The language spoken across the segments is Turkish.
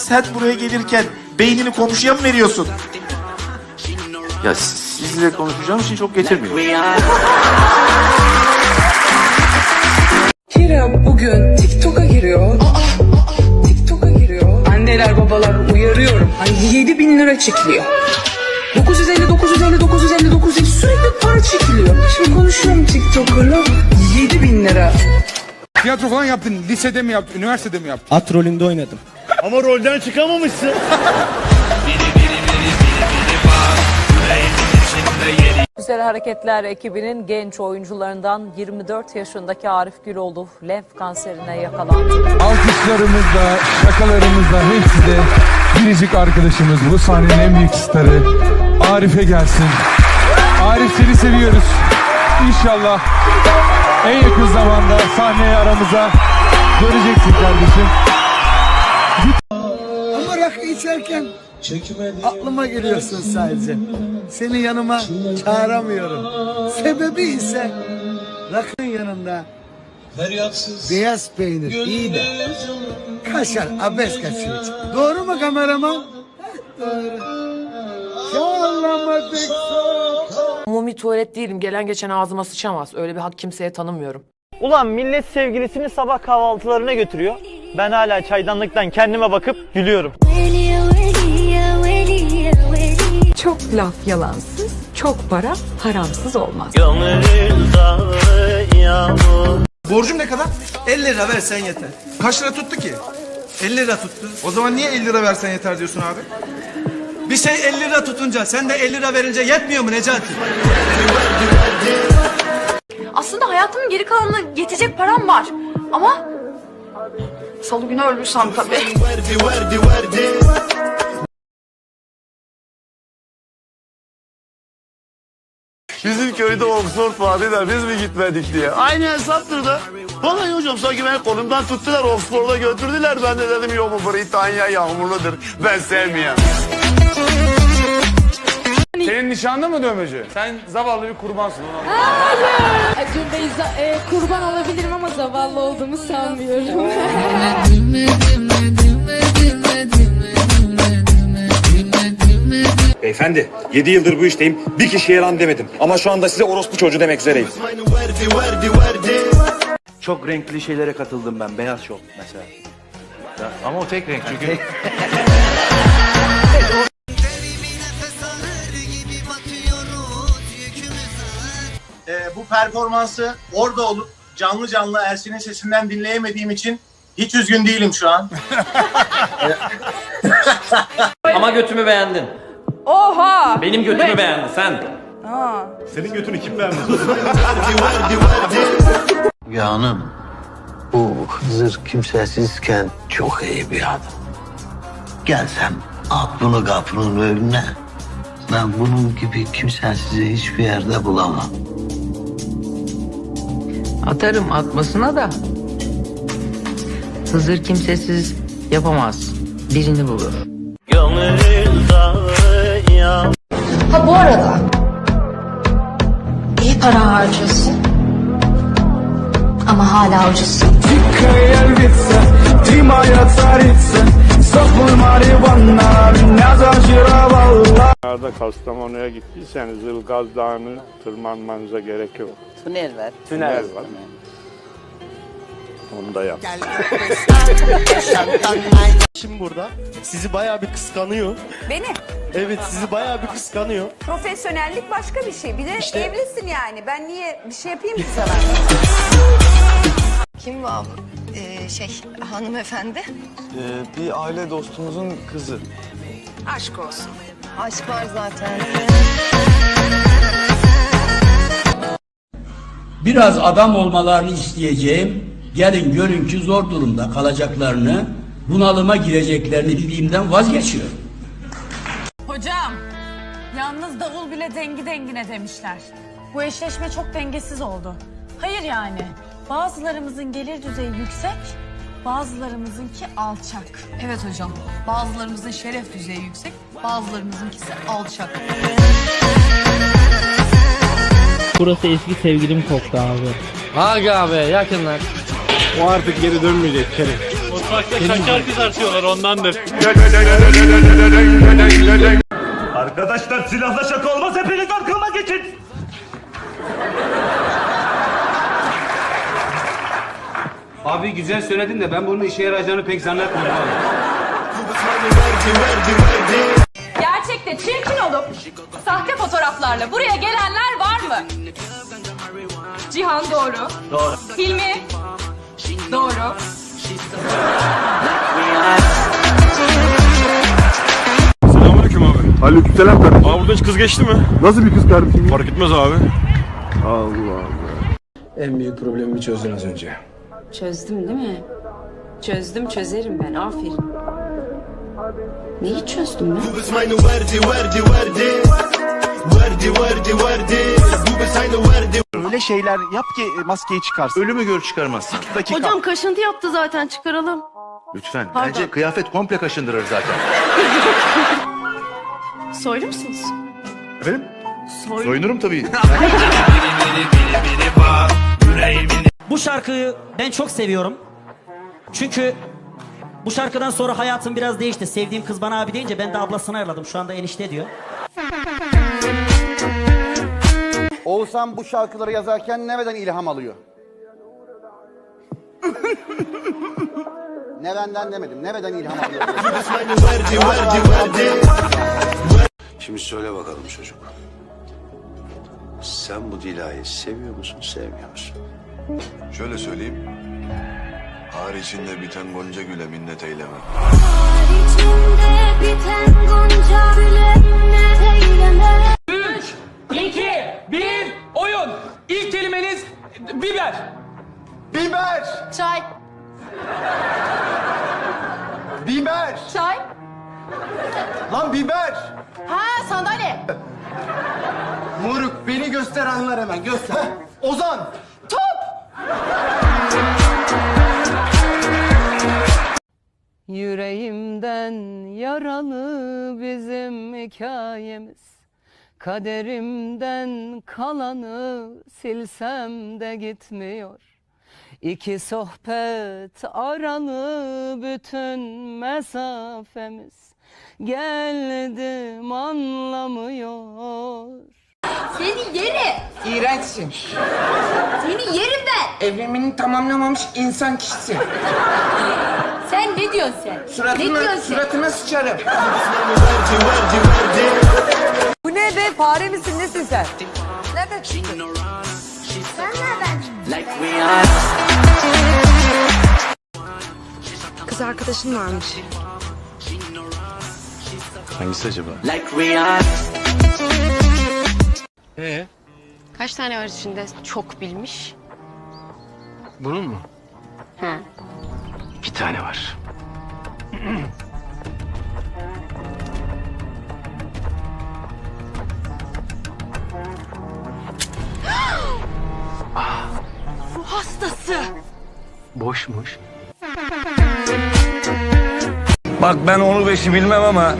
Sen buraya gelirken beynini komşuya mı veriyorsun? Ya sizle konuşacağım için çok getirmiyor. Kira bugün TikTok'a giriyor. TikTok'a giriyor. Anneler babalar uyarıyorum. Hani 7 bin lira çekiliyor. 950, 950, 950, 950 sürekli para çekiliyor. Şimdi konuşuyorum TikToker'la 7 bin lira. Tiyatro falan yaptın. Lisede mi yaptın? Üniversitede mi yaptın? At rolünde oynadım. Ama rolden çıkamamışsın. Güzel Hareketler ekibinin genç oyuncularından 24 yaşındaki Arif Güloğlu lenf kanserine yakalandı. Alkışlarımızla, şakalarımızla hepsi de biricik arkadaşımız bu sahnenin en büyük starı Arif'e gelsin. Arif seni seviyoruz. İnşallah en yakın zamanda sahneye aramıza göreceksin kardeşim. Ama rakı içerken aklıma geliyorsun sadece. Seni yanıma çağıramıyorum. Sebebi ise rakının yanında beyaz peynir iyi de kaşar abes kaçıyor. Doğru mu kameraman? Doğru. Çağlamadık sokak. Umumi tuvalet değilim. Gelen geçen ağzıma sıçamaz. Öyle bir hak kimseye tanımıyorum. Ulan millet sevgilisini sabah kahvaltılarına götürüyor. Ben hala çaydanlıktan kendime bakıp gülüyorum. Çok laf yalansız, çok para haramsız olmaz. Borcum ne kadar? 50 lira versen yeter. Kaç lira tuttu ki? 50 lira tuttu. O zaman niye 50 lira versen yeter diyorsun abi? Bir şey 50 lira tutunca sen de 50 lira verince yetmiyor mu Necati? Aslında hayatımın geri kalanına yetecek param var. Ama salı günü ölürsem tabii. Bizim köyde Oxford vardı da biz mi gitmedik diye. Aynı hesaptır da. Vallahi hocam sanki beni kolumdan tuttular Oxford'a götürdüler. Ben de dedim yok bu Britanya yağmurludur. Ben sevmiyorum. Senin nişanlı mı dövmeci? Sen zavallı bir kurbansın. ona. Acun Bey kurban olabilirim ama zavallı olduğumu sanmıyorum. Beyefendi 7 yıldır bu işteyim. Bir kişiye yalan demedim. Ama şu anda size orospu çocuğu demek üzereyim. Çok renkli şeylere katıldım ben. Beyaz şov mesela. Ama o tek renk çünkü. Ee, bu performansı orada olup canlı canlı Ersin'in sesinden dinleyemediğim için hiç üzgün değilim şu an. Ama götümü beğendin. Oha! Benim götümü beğendin sen. Senin götünü kim beğenmez? Ya hanım bu Hızır kimsesizken çok iyi bir adam. Gelsem at bunu kapının önüne. Ben bunun gibi kimsesizi hiçbir yerde bulamam. Atarım atmasına da. Hızır kimsesiz yapamaz. Birini bulur. Ha bu arada iyi para harcıyorsun. Ama hala ucuzsun. Nerede Kastamonu'ya gittiyseniz Ilgaz Dağı'nı tırmanmanıza gerek yok. Tünel var. Tünel var. Onu da yap. Şimdi burada sizi bayağı bir kıskanıyor. Beni Evet sizi bayağı bir kıskanıyor. profesyonellik başka bir şey. Bir de evlisin yani. Ben niye bir şey yapayım ki sana? Kim var? Ee, şey hanımefendi. bir aile dostumuzun kızı. Aşk olsun. Aşk var zaten. Biraz adam olmalarını isteyeceğim. Gelin görün ki zor durumda kalacaklarını, bunalıma gireceklerini bildiğimden vazgeçiyorum. Hocam, yalnız davul bile dengi dengine demişler. Bu eşleşme çok dengesiz oldu. Hayır yani, bazılarımızın gelir düzeyi yüksek, bazılarımızınki alçak. Evet hocam. Bazılarımızın şeref düzeyi yüksek, bazılarımızınkisi alçak. Burası eski sevgilim koktu abi. Aga be yakınlar. O artık geri dönmeyecek Kerim. Mutfakta şeker kızartıyorlar ondandır. Arkadaşlar silahla şaka olmaz hepiniz arkama geçin. Abi güzel söyledin de ben bunun işe yarayacağını pek zannetmiyorum abi. Gerçekte çirkin olup sahte fotoğraflarla buraya gelenler var mı? Cihan doğru. Doğru. Hilmi doğru. Selamünaleyküm abi. Aleykümselam kardeşim. Abi buradan hiç kız geçti mi? Nasıl bir kız kardeşim? Fark etmez abi. Allah Allah. En büyük problemimi çözdün az önce. Çözdüm değil mi? Çözdüm çözerim ben aferin. Neyi çözdüm ben? Öyle şeyler yap ki maskeyi çıkarsın. Ölümü gör çıkarmaz. dakika. Hocam kaşıntı yaptı zaten çıkaralım. Lütfen. Pardon. Bence kıyafet komple kaşındırır zaten. Soylu musunuz? Efendim? Soylu. Soyunurum tabii. Bu şarkıyı ben çok seviyorum. Çünkü bu şarkıdan sonra hayatım biraz değişti. Sevdiğim kız bana abi deyince ben de ablasını ayarladım. Şu anda enişte diyor. Oğuzhan bu şarkıları yazarken nereden ilham alıyor? Nereden demedim. Nereden ilham alıyor? Şimdi söyle bakalım çocuk. Sen bu Dila'yı seviyor musun, sevmiyor musun? Şöyle söyleyeyim. Har içinde biten gonca güle minnet eyleme. İki, bir, oyun. İlk kelimeniz biber. Biber! Çay. Biber! Çay. Lan biber! Ha sandalye. Moruk beni göster anlar hemen göster. Ozan! Yüreğimden yaralı bizim hikayemiz Kaderimden kalanı silsem de gitmiyor İki sohbet aralı bütün mesafemiz Geldim anlamıyor Seni yeri. İğrençsin. Seni yerim ben. Evrimini tamamlamamış insan kişisi. Sen ne suratına sıçarım. Bu ne be? Fare misin? Nesin sen? Nereden çıktın? Sen nereden? Kız arkadaşın varmış. Hangisi acaba? Ee, Kaç tane var içinde çok bilmiş? bunun mu? Ha. İki tane var. Bu hastası. Boşmuş. Bak ben onu beşi bilmem ama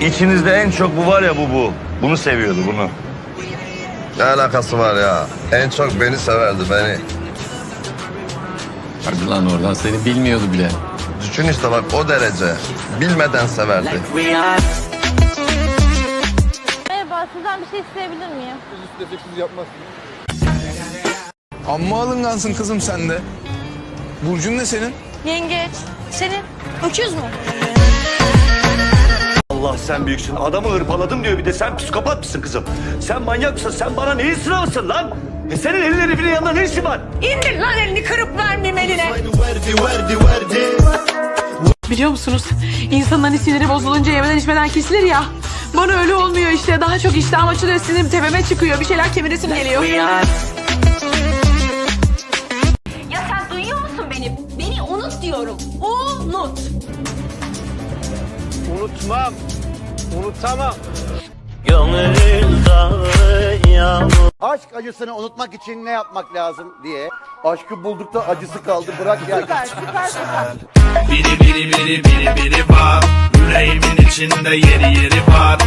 içinizde en çok bu var ya bu bu. Bunu seviyordu bunu. Ne alakası var ya? En çok beni severdi, beni. Hadi lan oradan seni bilmiyordu bile. Düşün işte bak o derece. Bilmeden severdi. Merhaba sizden bir şey isteyebilir miyim? Amma alıngansın kızım sen de. Burcun ne senin? Yengeç. Senin öküz mü? Allah sen büyüksün. Adamı hırpaladım diyor bir de sen psikopat mısın kızım? Sen manyak mısın? Sen bana neyin sınavısın lan? E senin elin herifinin yanında ne işin var? İndir lan elini kırıp vermeyeyim eline. Biliyor musunuz? İnsanın hani siniri bozulunca yemeden içmeden kesilir ya. Bana öyle olmuyor işte. Daha çok iştahım açılıyor. Sinirim tepeme çıkıyor. Bir şeyler kemiresim geliyor. Ya sen duyuyor musun beni? Beni unut diyorum. Unut. Unutmam. Unutamam. Aşk acısını unutmak için ne yapmak lazım diye. Aşkı bulduk da acısı kaldı bırak ya. Süper süper süper. Biri biri biri biri biri var. Yüreğimin içinde yeri yeri var.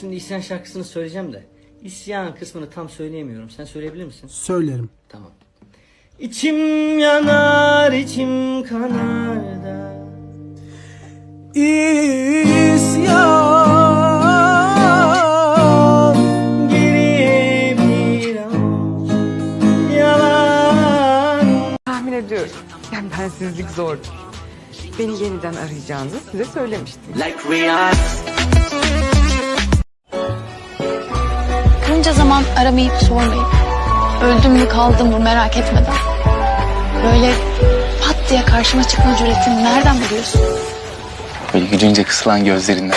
Şimdi isyan şarkısını söyleyeceğim de isyan kısmını tam söyleyemiyorum. Sen söyleyebilir misin? Söylerim. Tamam. İçim yanar, içim kanar da. İsyan geriye bir avuç yalan. Tahmin ediyorum. Yani bensizlik zor. Beni yeniden arayacağınızı size söylemiştim. Bunca zaman aramayıp sormayıp, öldüm mü kaldım mı merak etmeden. Böyle pat diye karşıma çıkma cüretini nereden buluyorsun? Böyle gülünce kısılan gözlerinden.